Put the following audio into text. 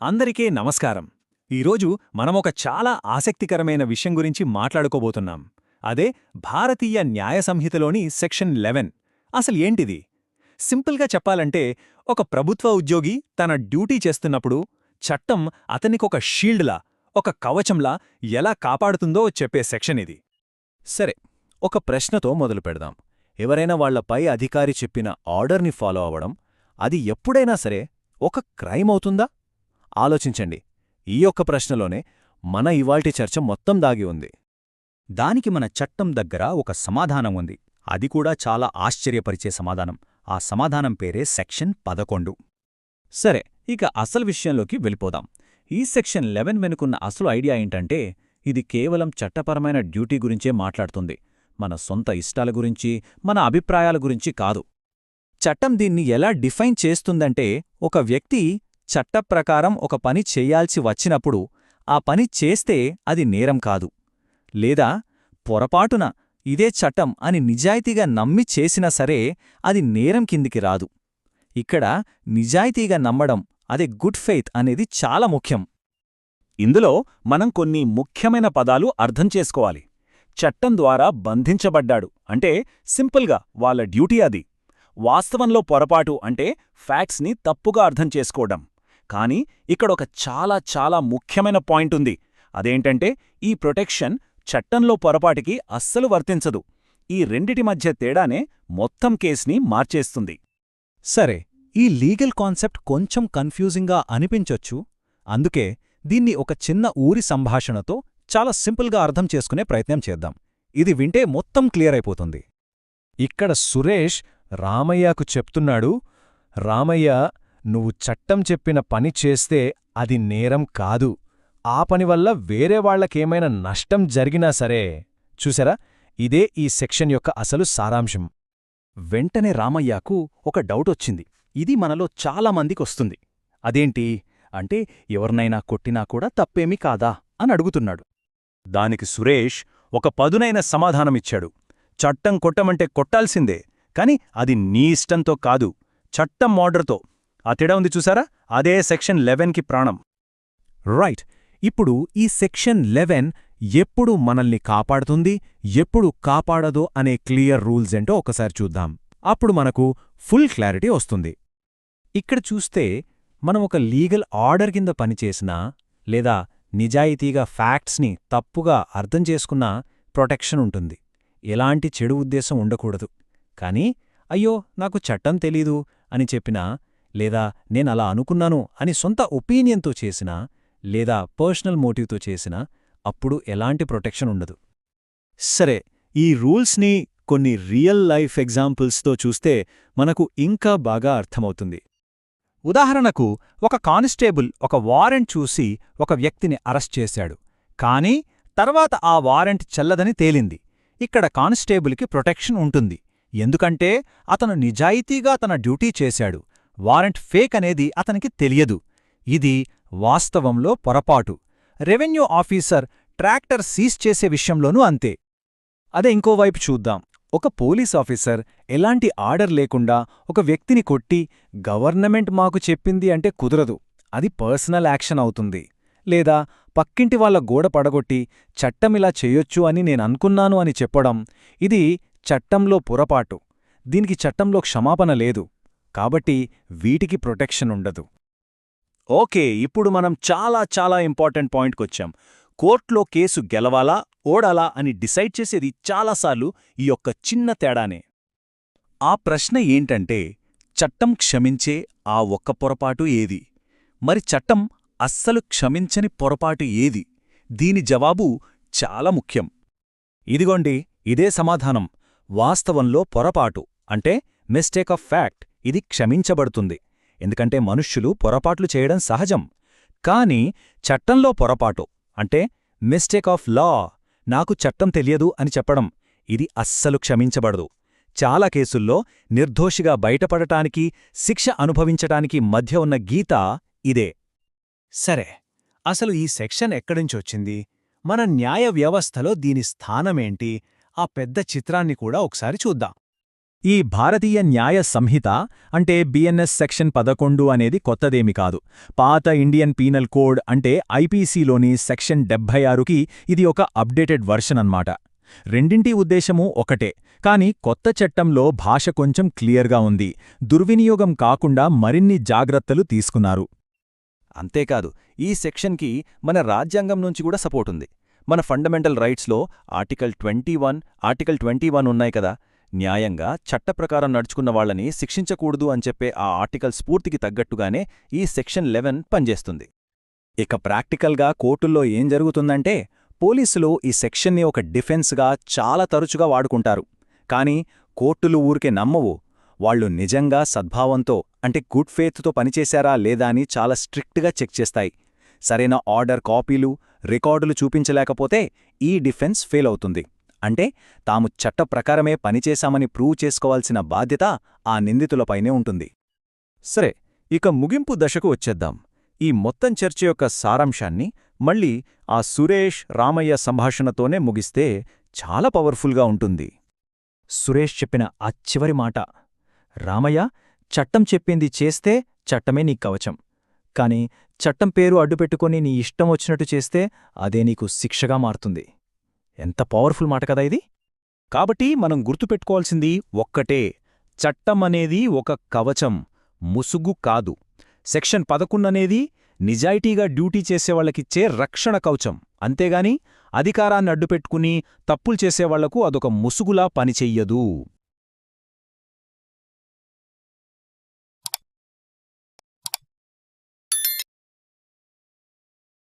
అందరికీ నమస్కారం. ఈరోజు మనమొక చాలా ఆసక్తికరమైన విషయం గురించి మాట్లాడుకోబోతున్నాం. అదే భారతీయ న్యాయ సంహితలోని సెక్షన్ లెవెన్. అసలు ఏంటిది? సింపుల్గా చెప్పాలంటే ఒక ప్రభుత్వ ఉద్యోగి తన డ్యూటీ చేస్తున్నప్పుడు చట్టం అతనికొక షీల్డ్లా ఒక కవచంలా ఎలా కాపాడుతుందో చెప్పే సెక్షన్ ఇది. సరే ఒక ప్రశ్నతో మొదలు పెడదాం. ఎవరైనా వాళ్ళపై అధికారి చెప్పిన ఆర్డర్ని ఫాలో అవ్వడం అది ఎప్పుడైనా సరే ఒక క్రైమ్ అవుతుందా? ఆలోచించండి. ఈ ఒక్క ప్రశ్నలోనే మన ఇవాల్టి చర్చ మొత్తం దాగి ఉంది. దానికి మన చట్టం దగ్గర ఒక సమాధానం ఉంది. అది కూడా చాలా ఆశ్చర్యపరిచే సమాధానం. ఆ సమాధానం పేరే సెక్షన్ పదకొండు. సరే ఇక అసలు విషయంలోకి వెళ్ళిపోదాం. ఈ సెక్షన్ లెవెన్ వెనుకున్న అసలు ఐడియా ఏంటంటే ఇది కేవలం చట్టపరమైన డ్యూటీ గురించే మాట్లాడుతుంది. మన సొంత ఇష్టాల గురించి మన అభిప్రాయాల గురించి కాదు. చట్టం దీన్ని ఎలా డిఫైన్ చేస్తుందంటే ఒక వ్యక్తి చట్టప్రకారం ఒక పని చెయ్యాల్సి వచ్చినప్పుడు ఆ పని చేస్తే అది నేరం కాదు. లేదా పొరపాటున ఇదే చట్టం అని నిజాయితీగా నమ్మి చేసినా సరే అది నేరం కిందికి రాదు. ఇక్కడ నిజాయితీగా నమ్మడం అదే గుడ్ ఫెయిత్ అనేది చాలా ముఖ్యం. ఇందులో మనం కొన్ని ముఖ్యమైన పదాలు అర్థం చేసుకోవాలి. చట్టం ద్వారా బంధించబడ్డాడు అంటే సింపుల్గా వాళ్ళ డ్యూటీ అది. వాస్తవంలో పొరపాటు అంటే ఫ్యాక్ట్స్ని తప్పుగా అర్థం చేసుకోవడం. కానీ ఇక్కడొక చాలా చాలా ముఖ్యమైన పాయింట్ ఉంది. అదేంటంటే ఈ ప్రొటెక్షన్ చట్టంలో పొరపాటికి అస్సలు వర్తించదు. ఈ రెండిటి మధ్య తేడానే మొత్తం కేసుని మార్చేస్తుంది. సరే ఈ లీగల్ కాన్సెప్ట్ కొంచెం కన్ఫ్యూజింగ్గా అనిపించొచ్చు. అందుకే దీన్ని ఒక చిన్న ఊరి సంభాషణతో చాలా సింపుల్గా అర్థం చేసుకునే ప్రయత్నం చేద్దాం. ఇది వింటే మొత్తం క్లియర్ అయిపోతుంది. ఇక్కడ సురేష్ రామయ్యకు చెప్తున్నాడు రామయ్య నువ్వు చట్టం చెప్పిన పని చేస్తే అది నేరం కాదు. ఆ పని వల్ల వేరే వాళ్ళకేమైనా నష్టం జరిగినా సరే. చూసారా? ఇదే ఈ సెక్షన్ యొక్క అసలు సారాంశం. వెంటనే రామయ్యకు ఒక డౌటొచ్చింది ఇది మనలో చాలామందికొస్తుంది అదేంటి? అంటే ఎవరినైనా కొట్టినా కూడా తప్పేమీ కాదా? అని అడుగుతున్నాడు. దానికి సురేష్ ఒక పదునైన సమాధానమిచ్చాడు చట్టం కొట్టమంటే కొట్టాల్సిందే. కాని అది నీ ఇష్టంతో కాదు. చట్టం ఆర్డర్తో ఆ తేడా ఉంది చూసారా? అదే సెక్షన్ లెవెన్కి ప్రాణం. రైట్. ఇప్పుడు ఈ సెక్షన్ లెవెన్ ఎప్పుడు మనల్ని కాపాడుతుంది ఎప్పుడు కాపాడదో అనే క్లియర్ రూల్స్ ఏంటో ఒకసారి చూద్దాం. అప్పుడు మనకు ఫుల్ క్లారిటీ వస్తుంది. ఇక్కడ చూస్తే మనం ఒక లీగల్ ఆర్డర్ కింద పనిచేసినా లేదా నిజాయితీగా ఫ్యాక్ట్స్ని తప్పుగా అర్థం చేసుకున్నా ప్రొటెక్షన్ ఉంటుంది. ఎలాంటి చెడు ఉద్దేశం ఉండకూడదు. కానీ అయ్యో నాకు చట్టం తెలీదు అని చెప్పినా లేదా నేనలా అనుకున్నాను అని సొంత ఒపీనియన్తో చేసినా లేదా పర్సనల్ మోటివ్తో చేసినా అప్పుడు ఎలాంటి ప్రొటెక్షన్ ఉండదు. సరే ఈ రూల్స్ని కొన్ని రియల్ లైఫ్ ఎగ్జాంపుల్స్తో చూస్తే మనకు ఇంకా బాగా అర్థమవుతుంది. ఉదాహరణకు ఒక కానిస్టేబుల్ ఒక వారెంట్ చూసి ఒక వ్యక్తిని అరెస్ట్ చేశాడు కానీ తర్వాత ఆ వారెంట్ చెల్లదని తేలింది. ఇక్కడ కానిస్టేబుల్కి ప్రొటెక్షన్ ఉంటుంది ఎందుకంటే అతను నిజాయితీగా తన డ్యూటీ చేశాడు వారెంట్ ఫేక్ అనేది అతనికి తెలియదు. ఇది వాస్తవంలో పొరపాటు. రెవెన్యూ ఆఫీసర్ ట్రాక్టర్ సీజ్ చేసే విషయంలోనూ అంతే. అదే ఇంకోవైపు చూద్దాం. ఒక పోలీస్ ఆఫీసర్ ఎలాంటి ఆర్డర్ లేకుండా ఒక వ్యక్తిని కొట్టి గవర్నమెంట్ మాకు చెప్పింది అంటే కుదరదు. అది పర్సనల్ యాక్షన్ అవుతుంది. లేదా పక్కింటి వాళ్ళ గోడ పడగొట్టి చట్టమిలా చెయ్యొచ్చు అని నేననుకున్నాను అని చెప్పడం ఇది చట్టంలో పొరపాటు. దీనికి చట్టంలో క్షమాపణ లేదు. కాబట్టి వీటికి ప్రొటెక్షన్ ఉండదు. ఓకే ఇప్పుడు మనం చాలా చాలా ఇంపార్టెంట్ పాయింట్కొచ్చాం. కోర్టులో కేసు గెలవాలా ఓడాలా అని డిసైడ్ చేసేది చాలాసార్లు ఈ యొక్క చిన్న తేడానే. ఆ ప్రశ్న ఏంటంటే చట్టం క్షమించే ఆ ఒక్క పొరపాటు ఏది? మరి చట్టం అస్సలు క్షమించని పొరపాటు ఏది? దీని జవాబు చాలా ముఖ్యం. ఇదిగోండి ఇదే సమాధానం. వాస్తవంలో పొరపాటు అంటే మిస్టేక్ ఆఫ్ ఫ్యాక్ట్. ఇది క్షమించబడుతుంది. ఎందుకంటే మనుష్యులు పొరపాట్లు చేయడం సహజం. కాని చట్టంలో పొరపాటు అంటే మిస్టేక్ ఆఫ్ లా నాకు చట్టం తెలియదు అని చెప్పడం ఇది అస్సలు క్షమించబడదు. చాలా కేసుల్లో నిర్దోషిగా బయటపడటానికి శిక్ష అనుభవించటానికి మధ్య ఉన్న గీత ఇదే. సరే అసలు ఈ సెక్షన్ ఎక్కడించొచ్చింది మన న్యాయ వ్యవస్థలో దీని స్థానమేంటి? ఆ పెద్ద చిత్రాన్ని కూడా ఒకసారి చూద్దాం. ఈ భారతీయ న్యాయ సంహిత అంటే బిఎన్ఎస్ సెక్షన్ పదకొండు అనేది కొత్తదేమి కాదు. పాత ఇండియన్ పీనల్ కోడ్ అంటే ఐపీసీలోని సెక్షన్ డెబ్భై ఆరుకి ఇది ఒక అప్డేటెడ్ వర్షన్ అన్నమాట. రెండింటి ఉద్దేశమూ ఒకటే కాని కొత్త చట్టంలో భాష కొంచెం క్లియర్గా ఉంది. దుర్వినియోగం కాకుండా మరిన్ని జాగ్రత్తలు తీసుకున్నారు. అంతేకాదు ఈ సెక్షన్కి మన రాజ్యాంగం నుంచి కూడా సపోర్ట్ ఉంది. మన fundamental రైట్స్లో article twenty one article twenty one ఉన్నాయి కదా న్యాయంగా చట్టప్రకారం నడుచుకున్న వాళ్ళని శిక్షించకూడదు అని చెప్పే ఆ ఆర్టికల్ స్ఫూర్తికి తగ్గట్టుగానే ఈ సెక్షన్ లెవెన్ పనిచేస్తుంది. ఇక ప్రాక్టికల్గా కోర్టుల్లో ఏం జరుగుతుందంటే పోలీసులు ఈ సెక్షన్ని ఒక డిఫెన్స్గా చాలా తరచుగా వాడుకుంటారు. కానీ కోర్టులు ఊరికే నమ్మవు. వాళ్ళు నిజంగా సద్భావంతో అంటే గుడ్ ఫేత్తో పనిచేశారా లేదా అని చాలా స్ట్రిక్ట్గా చెక్ చేస్తాయి. సరైన ఆర్డర్ కాపీలు రికార్డులు చూపించలేకపోతే ఈ డిఫెన్స్ ఫెయిల్ అవుతుంది. అంటే తాము చట్ట ప్రకారమే పనిచేశామని ప్రూవ్ చేసుకోవాల్సిన బాధ్యత ఆ నిందితులపైనే ఉంటుంది. సరే ఇక ముగింపు దశకు వచ్చేద్దాం. ఈ మొత్తం చర్చ యొక్క సారాంశాన్ని మళ్ళీ ఆ సురేష్ రామయ్య సంభాషణతోనే ముగిస్తే చాలా పవర్ఫుల్గా ఉంటుంది. సురేష్ చెప్పిన ఆ చివరి మాట రామయ్య చట్టం చెప్పింది చేస్తే చట్టమే నీ కవచం. కాని చట్టం పేరు అడ్డుపెట్టుకొని నీ ఇష్టం వచ్చినట్టు చేస్తే అదే నీకు శిక్షగా మారుతుంది. ఎంత పవర్ఫుల్ మాట కదా ఇది? కాబట్టి మనం గుర్తుపెట్టుకోవాల్సింది ఒక్కటే. చట్టం అనేది ఒక కవచం ముసుగు కాదు. సెక్షన్ పదకొండనేది నిజాయితీగా డ్యూటీ చేసేవాళ్ళకిచ్చే రక్షణ కవచం. అంతేగాని అధికారాన్ని అడ్డుపెట్టుకుని తప్పులు చేసేవాళ్ళకు అదొక ముసుగులా పనిచెయ్యదు.